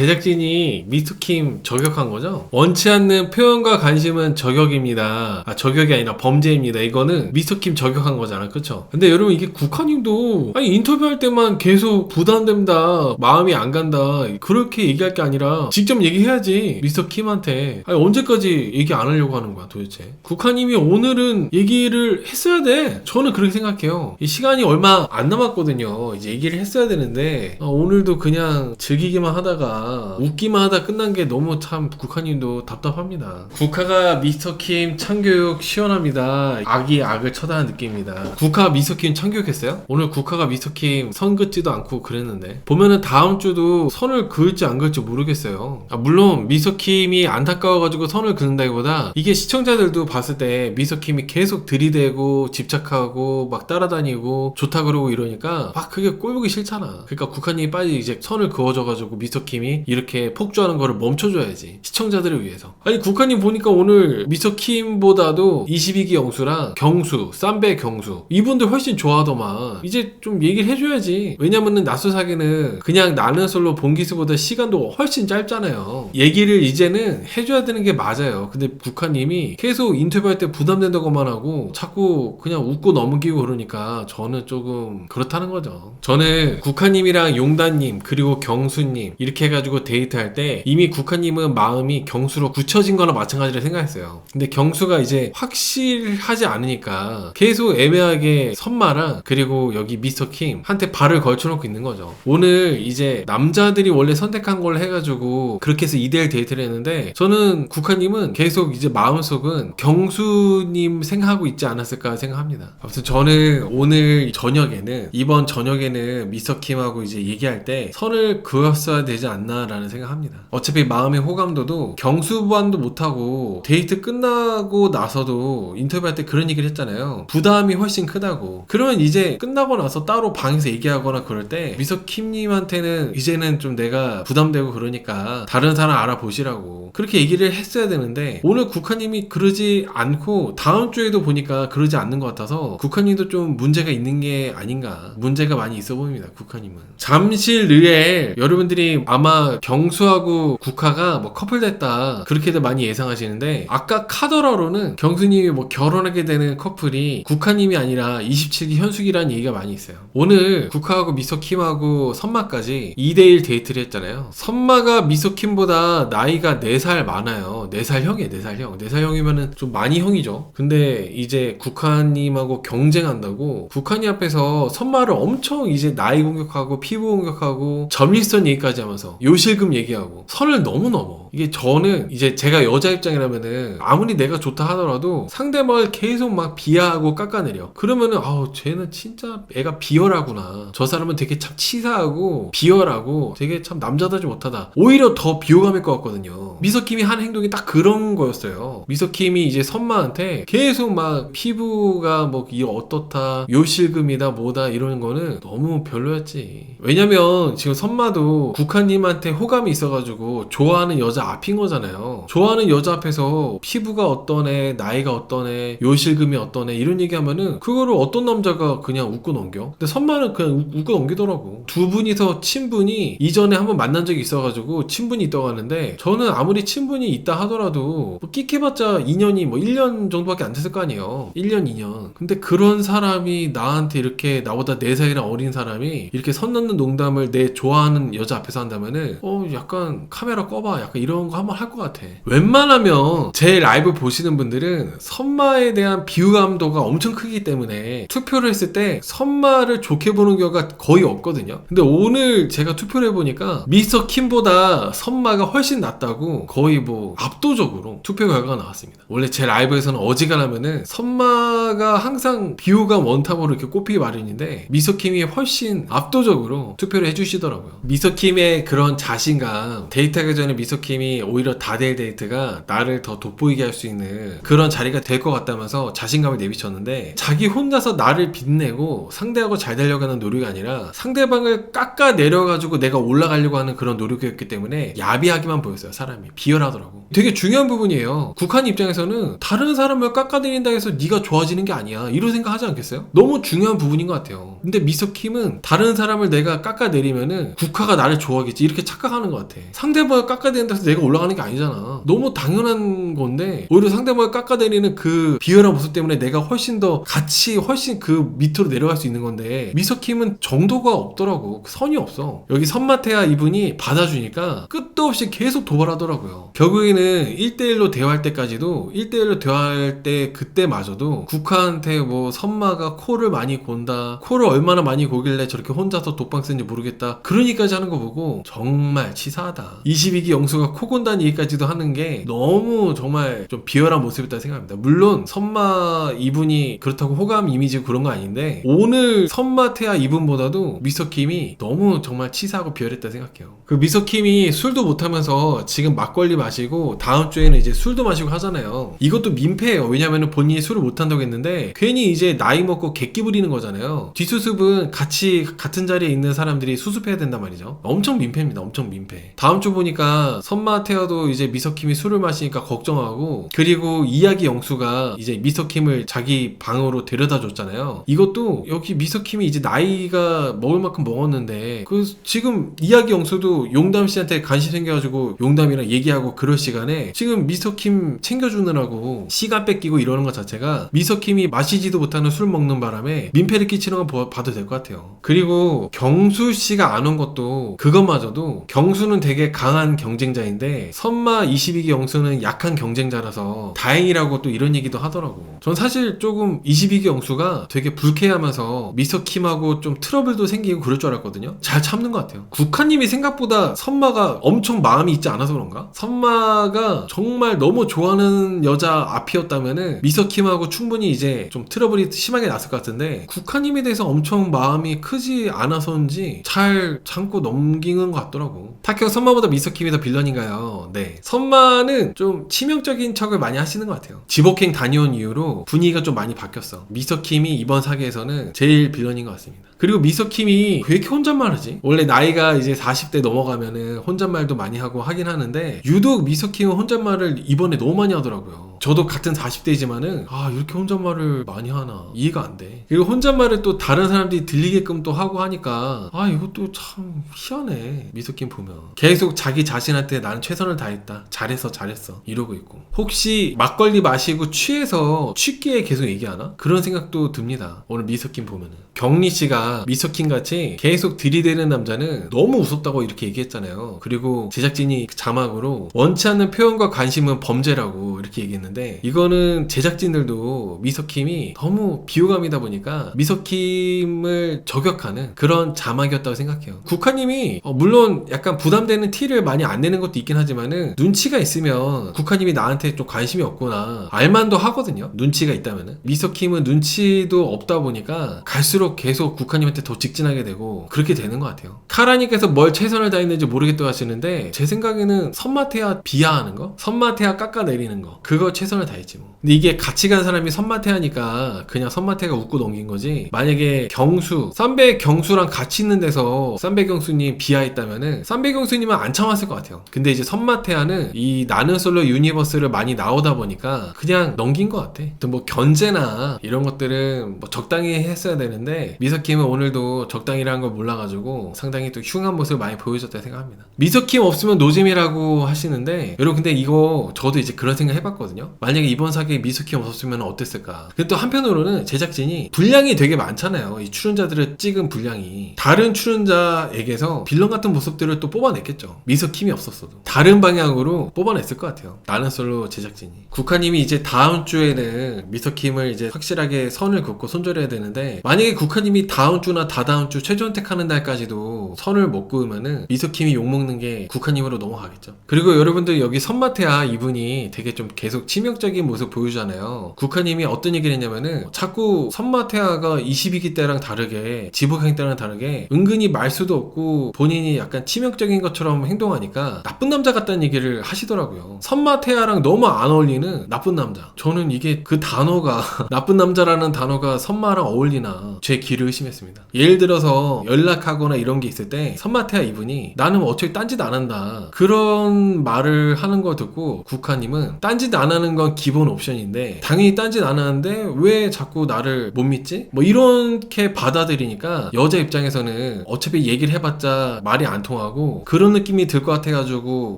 제작진이 미스킴 저격한 거죠? 원치 않는 표현과 관심은 저격입니다. 아, 저격이 아니라 범죄입니다. 이거는 미스킴 저격한 거잖아. 그쵸? 근데 여러분 이게 국화님도 아니 인터뷰할 때만 계속 부담된다. 마음이 안 간다. 그렇게 얘기할 게 아니라 직접 얘기해야지. 미스킴한테. 아니 언제까지 얘기 안 하려고 하는 거야 도대체. 국화님이 오늘은 얘기를 했어야 돼. 저는 그렇게 생각해요. 이 시간이 얼마 안 남았거든요. 이제 얘기를 했어야 되는데 어, 오늘도 그냥 즐기기만 하다가 웃기만 하다 끝난 게 너무 참 국화님도 답답합니다. 국화가 미스터 킴 참교육 시원합니다. 악이 악을 처단한 느낌입니다. 국화 미스터 킴 참교육했어요? 오늘 국화가 미스터 킴 선 긋지도 않고 그랬는데 보면은 다음 주도 선을 그을지 안 그을지 모르겠어요. 아, 물론 미스터 킴이 안타까워가지고 선을 그는다기보다 이게 시청자들도 봤을 때 미스터 킴이 계속 들이대고 집착하고 막 따라다니고 좋다 그러고 이러니까 막 그게 꼴보기 싫잖아. 그러니까 국화님이 빨리 이제 선을 그어줘가지고 미스터 킴이 이렇게 폭주하는 거를 멈춰줘야지 시청자들을 위해서. 아니 국화님 보니까 오늘 미스터 킴보다도 22기 영수랑 경수, 쌈배 경수 이분들 훨씬 좋아하더만 이제 좀 얘기를 해줘야지. 왜냐면은 나수사기는 그냥 나는 솔로 본기수보다 시간도 훨씬 짧잖아요. 얘기를 이제는 해줘야 되는 게 맞아요. 근데 국화님이 계속 인터뷰할 때 부담된다고만 하고 자꾸 그냥 웃고 넘기고 그러니까 저는 조금 그렇다는 거죠. 저는 국화님이랑 용단님 그리고 경수님 이렇게 해가 지고 데이트할 때 이미 국화님은 마음이 경수로 굳혀진 거나 마찬가지로 생각했어요. 근데 경수가 이제 확실하지 않으니까 계속 애매하게 선마랑 그리고 여기 미스터 킴 한테 발을 걸쳐놓고 있는 거죠. 오늘 이제 남자들이 원래 선택한 걸 해가지고 그렇게 해서 2대1 데이트를 했는데 저는 국화님은 계속 이제 마음속은 경수님 생각하고 있지 않았을까 생각합니다. 아무튼 저는 오늘 저녁에는 이번 저녁에는 미스터 킴하고 이제 얘기할 때 선을 그었어야 되지 않나 라는 생각합니다. 어차피 마음의 호감도도 경수반도 못하고 데이트 끝나고 나서도 인터뷰할 때 그런 얘기를 했잖아요. 부담이 훨씬 크다고. 그러면 이제 끝나고 나서 따로 방에서 얘기하거나 그럴 때 미서 킴님한테는 이제는 좀 내가 부담되고 그러니까 다른 사람 알아보시라고 그렇게 얘기를 했어야 되는데 오늘 국화님이 그러지 않고 다음 주에도 보니까 그러지 않는 것 같아서 국화님도 좀 문제가 있는 게 아닌가 문제가 많이 있어 보입니다 국화님은 잠실 르엘 여러분들이 아마 경수하고 국화가 뭐 커플 됐다. 그렇게들 많이 예상하시는데 아까 카더라로는 경수님이 뭐 결혼하게 되는 커플이 국화님이 아니라 27기 현숙이라는 얘기가 많이 있어요. 오늘 국화하고 미소킴하고 선마까지 2대1 데이트를 했잖아요. 선마가 미소킴보다 나이가 4살 많아요. 4살 형이에요 4살 형. 4살 형이면은 좀 많이 형이죠. 근데 이제 국화님하고 경쟁한다고 국화님 앞에서 선마를 엄청 이제 나이 공격하고 피부 공격하고 전립선 얘기까지 하면서 요실금 얘기하고 선을 너무 넘어. 이게 저는 이제 제가 여자 입장이라면은 아무리 내가 좋다 하더라도 상대방을 계속 막 비하하고 깎아내려. 그러면은 아우 쟤는 진짜 애가 비열하구나. 저 사람은 되게 참 치사하고 비열하고 되게 참 남자다지 못하다. 오히려 더 비호감일 것 같거든요. 미서킴이 한 행동이 딱 그런 거였어요. 미서킴이 이제 선마한테 계속 막 피부가 뭐 이 어떻다 요실금이다 뭐다 이러는 거는 너무 별로였지. 왜냐면 지금 선마도 국화님한 테 호감이 있어가지고 좋아하는 여자 앞인 거잖아요. 좋아하는 여자 앞에서 피부가 어떠네 나이가 어떠네 요실금이 어떠네 이런 얘기하면은 그거를 어떤 남자가 그냥 웃고 넘겨? 근데 선마는 그냥 웃- 웃고 넘기더라고. 두 분이서 친분이 이전에 한번 만난 적이 있어가지고 친분이 있다고 하는데 저는 아무리 친분이 있다 하더라도 뭐 끽해봤자 2년이 뭐 1년 정도밖에 안 됐을 거 아니에요. 1년 2년. 근데 그런 사람이 나한테 이렇게 나보다 4살이나 어린 사람이 이렇게 선 넘는 농담을 내 좋아하는 여자 앞에서 한다면은 어 약간 카메라 꺼봐. 약간 이런 거 한번 할 것 같아. 웬만하면 제 라이브 보시는 분들은 선마에 대한 비유감도가 엄청 크기 때문에 투표를 했을 때 선마를 좋게 보는 경우가 거의 없거든요. 근데 오늘 제가 투표를 해보니까 미스터 킴보다 선마가 훨씬 낫다고 거의 뭐 압도적으로 투표 결과가 나왔습니다. 원래 제 라이브에서는 어지간하면은 선마가 항상 비호감 원탑으로 이렇게 꼽히기 마련인데 미소킴이 훨씬 압도적으로 투표를 해주시더라고요. 미소킴의 그런 자신감, 데이트하기 전에 미소킴이 오히려 다대일 데이트가 나를 더 돋보이게 할 수 있는 그런 자리가 될 것 같다면서 자신감을 내비쳤는데 자기 혼자서 나를 빛내고 상대하고 잘 되려고 하는 노력이 아니라 상대방을 깎아 내려가지고 내가 올라가려고 하는 그런 노력이었기 때문에 야비하기만 보였어요 사람이. 비열하더라고. 되게 중요한 부분이에요. 국한 입장에서는 다른 사람을 깎아내린다 해서 네가 좋아지는 게 아니야. 이런 생각 하지 않겠어요? 너무 중요한 부분인 것 같아요 근데 미소킴은 다른 사람을 내가 깎아내리면은 국화가 나를 좋아하겠지 이렇게 착각하는 것 같아. 상대방을 깎아내린다고 해서 내가 올라가는 게 아니잖아. 너무 당연한 건데 오히려 상대방을 깎아내리는 그 비열한 모습 때문에 내가 훨씬 더 같이 훨씬 그 밑으로 내려갈 수 있는 건데 미소킴은 정도가 없더라고. 그 선이 없어. 여기 선마태야 이분이 받아주니까 끝도 없이 계속 도발하더라고요. 결국에는 1대1로 대화할 때까지도 1대1로 대화할 때 그때마저도 국화한테 뭐 선마가 코를 많이 곤다. 코를 얼마나 많이 고길래 저렇게 혼자서 독방 쓰는지 모르겠다. 그러니까지 하는 거 보고 정말 치사하다. 22기 영수가 코 곤다는 얘기까지도 하는 게 너무 정말 좀 비열한 모습이다 생각합니다. 물론 선마 이분이 그렇다고 호감 이미지 그런 거 아닌데 오늘 선마 태아 이분보다도 미소킴이 너무 정말 치사하고 비열했다 생각해요. 그 미소킴이 술도 못하면서 지금 막걸리 마시고 다음 주에는 이제 술도 마시고 하잖아요. 이것도 민폐예요. 왜냐면은 본인이 술을 못한다고 했는데 괜히 이제 나이 먹고 객기 부리는 거잖아요. 뒷수 습은 같이 같은 자리에 있는 사람들이 수습해야 된단 말이죠. 엄청 민폐입니다. 엄청 민폐. 다음 주 보니까 선마태아도 이제 미소킴이 술을 마시니까 걱정하고 그리고 이야기 영수가 이제 미소킴을 자기 방으로 데려다 줬잖아요. 이것도 여기 미소킴이 이제 나이가 먹을 만큼 먹었는데 그 지금 이야기 영수도 용담 씨한테 관심 생겨가지고 용담이랑 얘기하고 그럴 시간에 지금 미소킴 챙겨주느라고 시간 뺏기고 이러는 것 자체가 미소킴이 마시지도 못하는 술 먹는 바람에 민폐를 끼치는 건 보- 봐도 될 것 같아요. 그리고 경수 씨가 안 온 것도 그것마저도 경수는 되게 강한 경쟁자인데 선마 22기 영수는 약한 경쟁자라서 다행이라고 또 이런 얘기도 하더라고. 전 사실 조금 22기 영수가 되게 불쾌하면서 미소킴하고 좀 트러블도 생기고 그럴 줄 알았거든요. 잘 참는 것 같아요. 국화님이 생각보다 선마가 엄청 마음이 있지 않아서 그런가? 선마가 정말 너무 좋아하는 여자 앞이었다면은 미소킴하고 충분히 이제 좀 트러블이 심하게 났을 것 같은데 국화님에 대해서 엄청 마음이 크지 않아서인지 잘 참고 넘기는 것 같더라고. 타케오 선마보다 미소킴이 더 빌런인가요? 네. 선마는 좀 치명적인 척을 많이 하시는 것 같아요. 지복행 다녀온 이후로 분위기가 좀 많이 바뀌었어. 미소킴이 이번 사계에서는 제일 빌런인 것 같습니다. 그리고 미소킴이 왜 이렇게 혼잣말하지? 원래 나이가 이제 40대 넘어가면은 혼잣말도 많이 하고 하긴 하는데 유독 미소킴은 혼잣말을 이번에 너무 많이 하더라고요. 저도 같은 40대이지만은 아 이렇게 혼잣말을 많이 하나? 이해가 안 돼. 그리고 혼잣말을 또 다른 사람들이 들리게끔 또 하고 하니까 아 이것도 참 희한해. 미소킴 보면. 계속 자기 자신한테 나는 최선을 다했다. 잘했어 잘했어. 이러고 있고. 혹시 막걸리 마시고 취해서 취기에 계속 얘기하나? 그런 생각도 듭니다. 오늘 미소킴 보면은. 경리 씨가 미소킴 같이 계속 들이대는 남자는 너무 무섭다고 이렇게 얘기했잖아요 그리고 제작진이 자막으로 원치 않는 표현과 관심은 범죄라고 이렇게 얘기했는데 이거는 제작진들도 미소킴이 너무 비호감이다 보니까 미소킴을 저격하는 그런 자막이었다고 생각해요. 국화님이 어, 물론 약간 부담되는 티를 많이 안 내는 것도 있긴 하지만은 눈치가 있으면 국화님이 나한테 좀 관심이 없구나 알만도 하거든요. 눈치가 있다면은 미소킴은 눈치도 없다 보니까 갈수록 계속 국화 님한테 더 직진하게 되고 그렇게 되는 것 같아요. 카라님께서 뭘 최선을 다했는지 모르겠다고 하시는데 제 생각에는 선마태아 비하하는 거, 선마태아 깎아내리는 거 그거 최선을 다했지 뭐. 근데 이게 같이 간 사람이 선마태아니까 그냥 선마태가 웃고 넘긴 거지. 만약에 경수, 쌈배 경수랑 같이 있는 데서 쌈배 경수님 비하했다면은 쌈배 경수님은 안 참았을 것 같아요. 근데 이제 선마태아는 이 나는 솔로 유니버스를 많이 나오다 보니까 그냥 넘긴 것 같아. 또뭐 견제나 이런 것들은 뭐 적당히 했어야 되는데 미서킴은 오늘도 적당히라는 걸 몰라가지고 상당히 또 흉한 모습을 많이 보여줬다 생각합니다. 미서킴 없으면 노잼이라고 하시는데 여러분 근데 이거 저도 이제 그런 생각 해봤거든요. 만약에 이번 사기 에 미서킴 없었으면 어땠을까? 근데 또 한편으로는 제작진이 분량이 되게 많잖아요. 이 출연자들을 찍은 분량이 다른 출연자에게서 빌런 같은 모습들을 또 뽑아냈겠죠. 미서킴이 없었어도 다른 방향으로 뽑아냈을 것 같아요. 나는 솔로 제작진이 국화님이 이제 다음 주에는 미서킴을 이제 확실하게 선을 긋고 손절해야 되는데 만약에 국화님이 다음 주나 다다음 주 최종 택하는 날까지도 선을 못 그으면은 미서킴이 욕먹는 게 국화님으로 넘어가겠죠. 그리고 여러분들 여기 선마태아 이분이 되게 좀 계속 치명적인 모습 보여 주잖아요. 국화님이 어떤 얘기를 했냐면은 자꾸 선마태아가 22기 때랑 다르게 지복행 때랑 다르게 은근히 말수도 없고 본인이 약간 치명적인 것처럼 행동하니까 나쁜 남자 같다는 얘기를 하시더라고요. 선마태아랑 너무 안 어울리는 나쁜 남자. 저는 이게 그 단어가 나쁜 남자라는 단어가 선마랑 어울리나 제 귀를 의심했습니다. 예를 들어서 연락하거나 이런 게 있을 때 선마태아 이분이 나는 어차피 딴짓 안 한다. 그런 말을 하는 거 듣고 국화님은 딴짓 안 하는 건 기본 옵션 인데 당연히 딴짓 안 하는데 왜 자꾸 나를 못 믿지? 뭐 이렇게 받아들이니까 여자 입장에서는 어차피 얘기를 해봤자 말이 안 통하고 그런 느낌이 들 것 같아가지고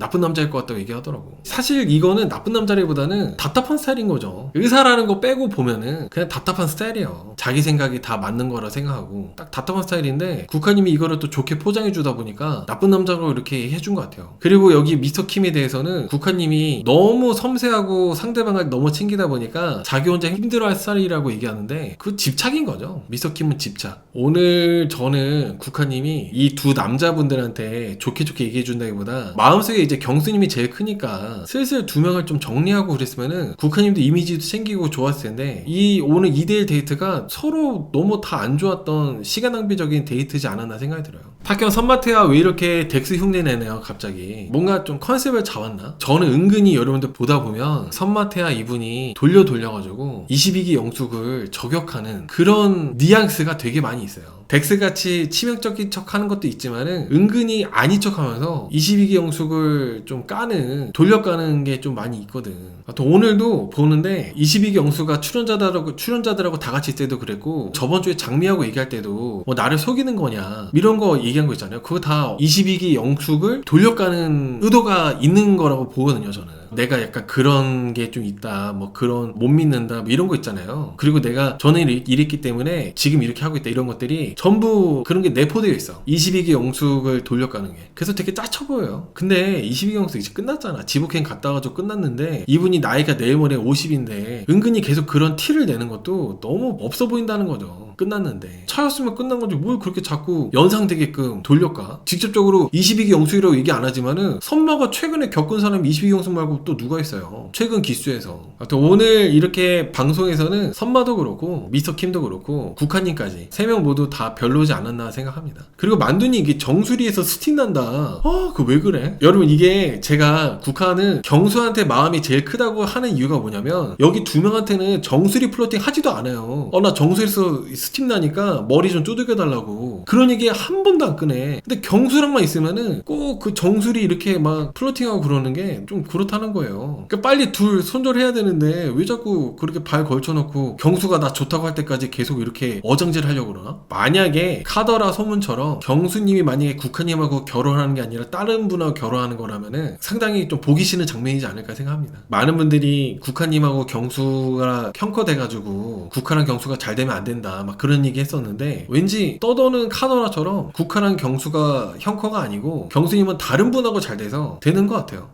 나쁜 남자일 것 같다고 얘기하더라고. 사실 이거는 나쁜 남자라기보다는 답답한 스타일인 거죠. 의사라는 거 빼고 보면은 그냥 답답한 스타일이에요. 자기 생각이 다 맞는 거라 생각하고 딱 답답한 스타일인데 국화님이 이거를 또 좋게 포장해 주다 보니까 나쁜 남자로 이렇게 해준 것 같아요. 그리고 여기 미스터 킴에 대해서는 국화님이 너무 섬세하고 상대방을 너무 챙기다 보니까 자기 혼자 힘들어할 스타일이라고 얘기하는데 그 집착인 거죠. 미스터 킴은 집착. 오늘 저는 국화님이 이 두 남자분들한테 좋게 좋게 얘기해 준다기보다 마음속에 이제 경수님이 제일 크니까 슬슬 두 명을 좀 정리하고 그랬으면은 국화님도 이미지도 챙기고 좋았을 텐데 이 오늘 2대1 데이트가 서로 너무 다 안 좋았던 시간 낭비적인 데이트지 않았나 생각이 들어요. 타경 선마태가 왜 이렇게 덱스 흉내 내네요 갑자기 뭔가 좀 컨셉을 잡았나? 저는 은근히 여러분들 보다 보면 선마태아 이분이 돌려 돌려가지고 22기 영숙을 저격하는 그런 뉘앙스가 되게 많이 있어요. 덱스 같이 치명적인 척 하는 것도 있지만은 은근히 아닌 척 하면서 22기 영숙을 좀 까는 돌려까는 게 좀 많이 있거든. 또 오늘도 보는데 22기 영수가 출연자들하고 출연자들하고 다 같이 있을 때도 그랬고 저번 주에 장미하고 얘기할 때도 뭐 나를 속이는 거냐 이런 거 얘기한 거 있잖아요. 그거 다 22기 영숙을 돌려가는 의도가 있는 거라고 보거든요. 저는. 내가 약간 그런 게 좀 있다. 뭐 그런 못 믿는다. 뭐 이런 거 있잖아요. 그리고 내가 이랬- 이랬기 때문에 지금 이렇게 하고 있다. 이런 것들이 전부 그런 게 내포되어 있어. 22기 영숙을 돌려가는 게. 그래서 되게 짜쳐 보여요. 근데 22기 영숙 이제 끝났잖아. 지복행 갔다 가지고 끝났는데 이분이 나이가 내일 모레 50인데 은근히 계속 그런 티를 내는 것도 너무 없어 보인다는 거죠. 끝났는데. 차였으면 끝난 거지. 뭘 그렇게 자꾸 연상되게끔 돌려가? 직접적으로 22기 영숙이라고 얘기 안 하지만은 선마가 최근에 겪은 사람이 22기 영숙 말고 또 누가 있어요? 최근 기수에서. 하여튼 오늘 이렇게 방송에서는 선마도 그렇고 미스터 킴도 그렇고 국화님까지 세 명 모두 다 별로지 않았나 생각합니다. 그리고 만두니 이게 정수리에서 스틱 난다. 아, 그 왜 그래? 여러분 이게 제가 국화는 경수한테 마음이 제일 크다고 하는 이유가 뭐냐면 여기 두 명한테는 정수리 플로팅 하지도 않아요. 어, 나 정수리에서 스틱 나니까 머리 좀 두들겨 달라고. 그런 얘기 한 번도 안 꺼내. 근데 경수랑만 있으면은 꼭 그 정수리 이렇게 막 플로팅하고 그러는 게 좀 그렇다는 거예요. 그러니까 빨리 둘 손절해야 되는데 왜 자꾸 그렇게 발 걸쳐놓고 경수가 나 좋다고 할 때까지 계속 이렇게 어정질 하려고 그러나? 만약에 카더라 소문처럼 경수님이 만약에 국화님하고 결혼하는 게 아니라 다른 분하고 결혼하는 거라면은 상당히 좀 보기 싫은 장면이지 않을까 생각합니다. 많은 분들이 국화님하고 경수가 형커돼가지고 국화랑 경수가 잘 되면 안 된다 막 그런 얘기 했었는데 왠지 떠도는 카더라처럼 국화랑 경수가 형커가 아니고 경수님은 다른 분하고 잘 돼서 되는 것 같아요.